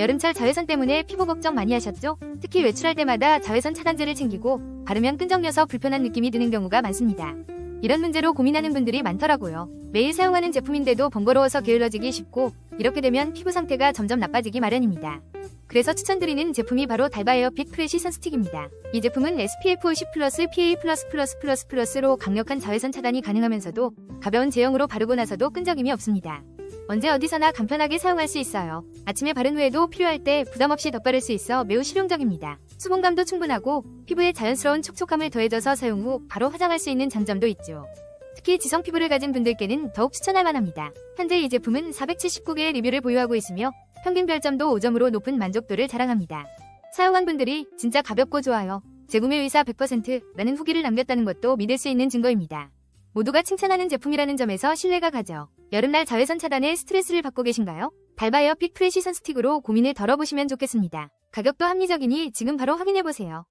여름철 자외선 때문에 피부 걱정 많이 하셨죠? 특히 외출할 때마다 자외선 차단제를 챙기고 바르면 끈적여서 불편한 느낌이 드는 경우가 많습니다. 이런 문제로 고민하는 분들이 많더라고요. 매일 사용하는 제품인데도 번거로워서 게을러지기 쉽고 이렇게 되면 피부 상태가 점점 나빠지기 마련입니다. 그래서 추천드리는 제품이 바로 달바에어 빅 프레시 선스틱입니다. 이 제품은 SPF 50 PA+++++로 강력한 자외선 차단이 가능하면서도 가벼운 제형으로 바르고 나서도 끈적임이 없습니다. 언제 어디서나 간편하게 사용할 수 있어요. 아침에 바른 후에도 필요할 때 부담 없이 덧바를 수 있어 매우 실용적입니다. 수분감도 충분하고 피부에 자연스러운 촉촉함을 더해줘서 사용 후 바로 화장할 수 있는 장점도 있죠. 특히 지성 피부를 가진 분들께는 더욱 추천할 만합니다. 현재 이 제품은 479개의 리뷰를 보유하고 있으며 평균 별점도 5점으로 높은 만족도를 자랑합니다. 사용한 분들이 진짜 가볍고 좋아요. 재구매 의사 100%라는 후기를 남겼다는 것도 믿을 수 있는 증거입니다. 모두가 칭찬하는 제품이라는 점에서 신뢰가 가죠. 여름날 자외선 차단에 스트레스를 받고 계신가요? 달바에어 픽 프레시 선스틱으로 고민을 덜어보시면 좋겠습니다. 가격도 합리적이니 지금 바로 확인해보세요.